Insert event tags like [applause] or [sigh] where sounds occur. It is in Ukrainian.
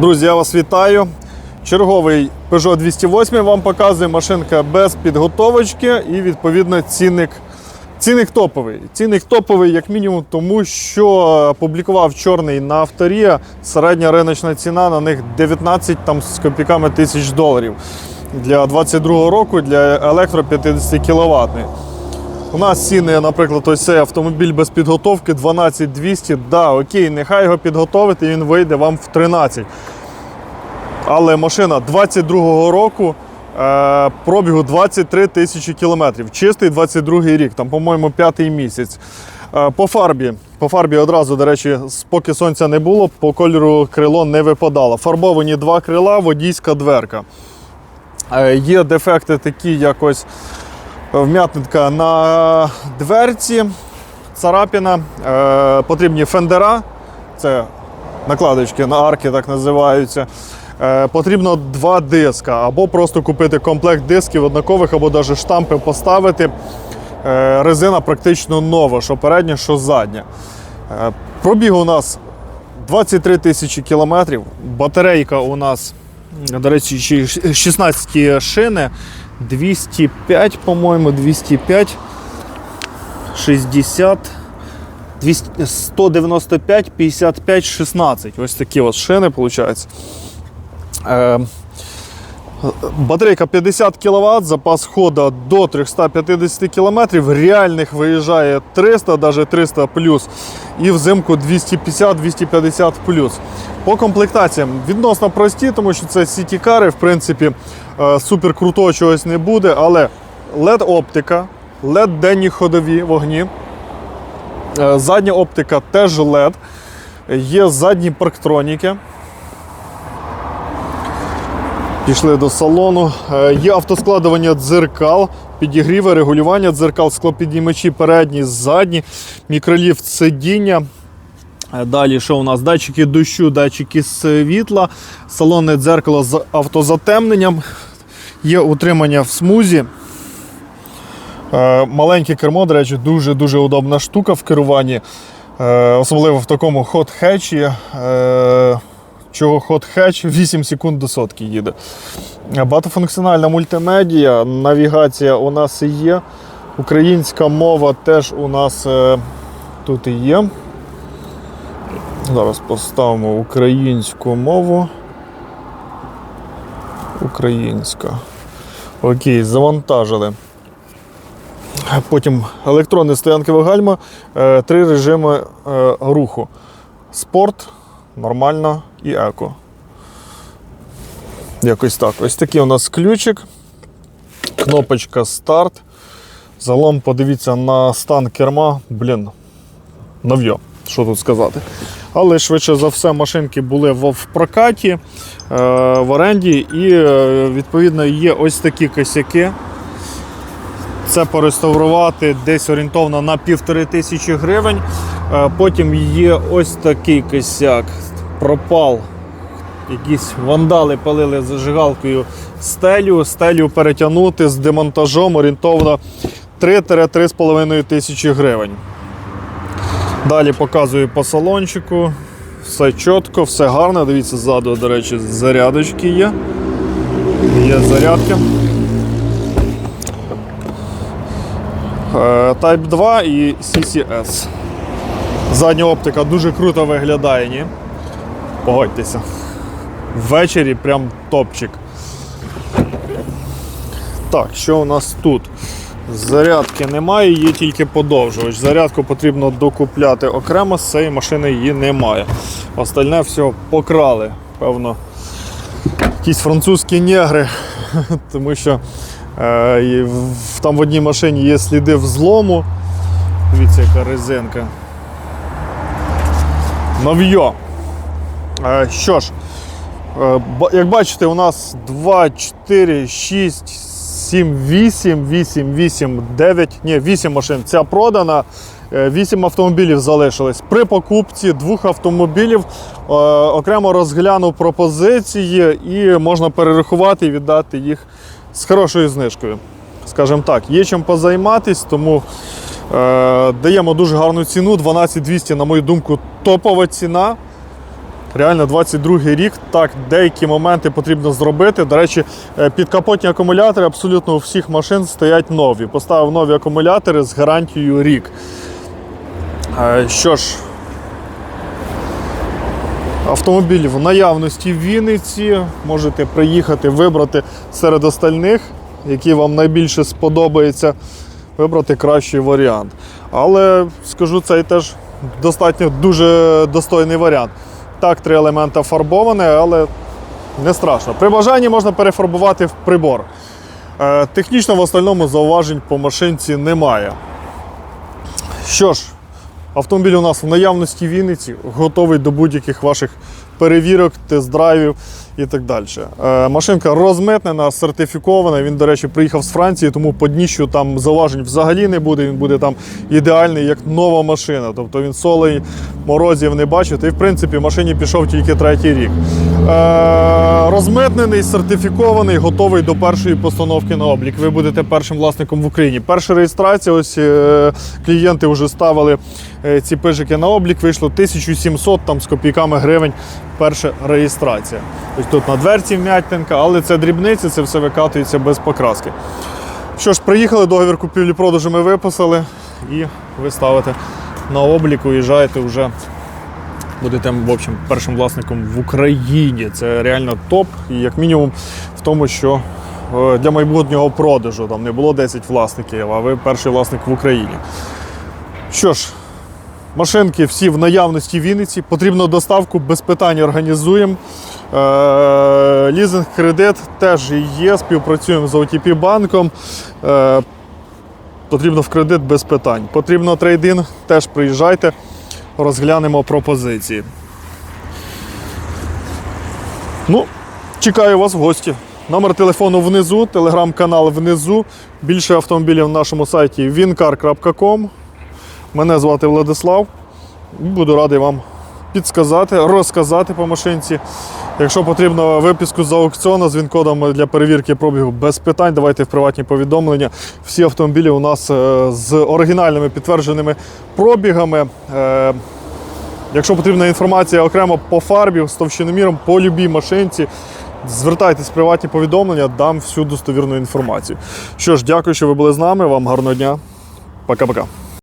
Друзі, я вас вітаю. Черговий Peugeot 208 вам показує машинка без підготовочки і відповідно цінник. Цінник топовий. Цінник топовий, як мінімум, тому що публікував чорний на авторія. Середня риночна ціна на них 19 там, з копійками тисяч доларів. Для 22 року для електро 50 кВт. У нас ціни, наприклад, ось цей автомобіль без підготовки 12200. Да, окей, нехай його підготовити, він вийде вам в 13. Але машина 22-го року, е, пробігу 23 тисячі кілометрів. Чистий 22-й рік, там, по-моєму, п'ятий місяць. Е, по фарбі. По фарбі одразу, до речі, поки сонця не було, по кольору крило не випадало. Фарбовані два крила, водійська дверка. Е, є дефекти такі, як ось вм'ятнитка на дверці, царапіна, е, потрібні фендера, це накладочки на арки, так називаються. Е, потрібно два диска, або просто купити комплект дисків однакових, або навіть штампи поставити. Е, резина практично нова, що передня, що задня. Пробіг у нас 23 тисячі кілометрів. Батарейка у нас, до речі, 16 шини, 205, по-моєму, 205, 60, 200, 195, 55, 16. Ось такі от шини, виходить. Е, Батарейка 50 кВт, запас ходу до 350 км, реальних виїжджає 300, навіть 300 плюс, і взимку 250-250 плюс. По комплектаціям відносно прості, тому що це сіті-кари, в принципі, супер крутого чогось не буде, але LED-оптика, LED-денні ходові вогні, е, задня оптика теж LED, є задні парктроніки. Пішли до салону. Е, Є автоскладування дзеркал, підігріви, регулювання дзеркал, склопідіймачі передні, задні, мікроліфт сидіння. Далі що у нас? Датчики дощу, датчики світла, салонне дзеркало з автозатемненням. Є утримання в смузі. Е, Маленьке кермо, до речі, дуже-дуже удобна штука в керуванні. Е, Особливо в такому хот-хетчі. Е, Чого хот-хетч 8 [laughs] секунд до сотки їде. Багатофункціональна мультимедія, навігація у нас і є. Українська мова теж у нас е, тут і є. Зараз поставимо українську мову. Українська. Окей, завантажили. Потім електронне стоянкове гальма, е, три режими е, руху: спорт, нормально і еко. Якось так. Ось такий у нас ключик. Кнопочка старт. Загалом подивіться на стан керма. Блін, нов'йо, що тут сказати. Але швидше за все машинки були в прокаті, е, в оренді, і е, відповідно є ось такі косяки. Це пореставрувати десь орієнтовно на півтори тисячі гривень. Е, Потім є ось такий косяк. Пропал. Якісь вандали палили зажигалкою стелю. Стелю перетягнути з демонтажом орієнтовно 3-3,5 тисячі гривень. Далі показую по салончику. Все чітко, все гарно. Дивіться, ззаду, до речі, зарядочки є. Є зарядки. Е, Type 2 і CCS. Задня оптика дуже круто виглядає, ні? Погодьтеся. Ввечері прям топчик. Так, що у нас тут? Зарядки немає, є тільки подовжувач. Зарядку потрібно докупляти окремо, з цієї машини її немає. Остальне все покрали. Певно, якісь французькі негри, [laughs] тому що е, там в одній машині є сліди взлому. Дивіться, яка резинка. Нов'йо. Е, що ж, е, як бачите, у нас 2, 4, 6, 7, 8, 8, 8, 9, ні, 8 машин. Ця продана. 8 автомобілів залишилось. При покупці двох автомобілів е, окремо розглянув пропозиції і можна перерахувати і віддати їх з хорошою знижкою. Скажімо так, є чим позайматись, тому е, даємо дуже гарну ціну. 12200, на мою думку, топова ціна. Реально 22 рік. Так, деякі моменти потрібно зробити. До речі, е, підкапотні акумулятори абсолютно у всіх машин стоять нові. Поставив нові акумулятори з гарантією рік. Е, Що ж, автомобіль в наявності в Вінниці. Можете приїхати, вибрати серед остальних, які вам найбільше сподобається, вибрати кращий варіант. Але скажу, цей теж достатньо дуже достойний варіант. Так, три елемента фарбоване, але не страшно. При бажанні можна перефарбувати в прибор. Е, Технічно в остальному зауважень по машинці немає. Що ж, автомобіль у нас в наявності Вінниці, готовий до будь-яких ваших перевірок, тест-драйвів і так далі. Е, машинка розмитнена, сертифікована. Він, до речі, приїхав з Франції, тому по дніщу там зауважень взагалі не буде. Він буде там ідеальний, як нова машина. Тобто він солей, морозів не бачить. І в принципі машині пішов тільки третій рік. Е, розмитнений, сертифікований, готовий до першої постановки на облік. Ви будете першим власником в Україні. Перша реєстрація, ось е, клієнти вже ставили е, ці пижики на облік. Вийшло 1700 там з копійками гривень. Перша реєстрація. Ось тут на дверці вмятинка, але це дрібниці, це все викатується без покраски. Що ж, приїхали, договір купівлі-продажу ми виписали і ви ставите на облік, уїжджаєте вже. Будете, в общем, першим власником в Україні. Це реально топ, і як мінімум в тому, що е, для майбутнього продажу там не було 10 власників, а ви перший власник в Україні. Що ж, машинки всі в наявності в Вінниці. Потрібно доставку без питань організуємо. Е, лізинг кредит теж є. Співпрацюємо з OTP банком. Потрібно в кредит без питань. Потрібно трейдин, теж приїжджайте, розглянемо пропозиції. Ну, чекаю вас в гості. Номер телефону внизу, телеграм-канал внизу. Більше автомобілів на нашому сайті wincar.com. Мене звати Владислав. Буду радий вам підсказати, розказати по машинці. Якщо потрібно виписку з аукціону з він-кодом для перевірки пробігу без питань, давайте в приватні повідомлення. Всі автомобілі у нас е, з оригінальними підтвердженими пробігами. Е, Якщо потрібна інформація окремо по фарбі, з товщиноміром, по любій машинці, звертайтесь в приватні повідомлення, дам всю достовірну інформацію. Що ж, дякую, що ви були з нами. Вам гарного дня. Пока-пока.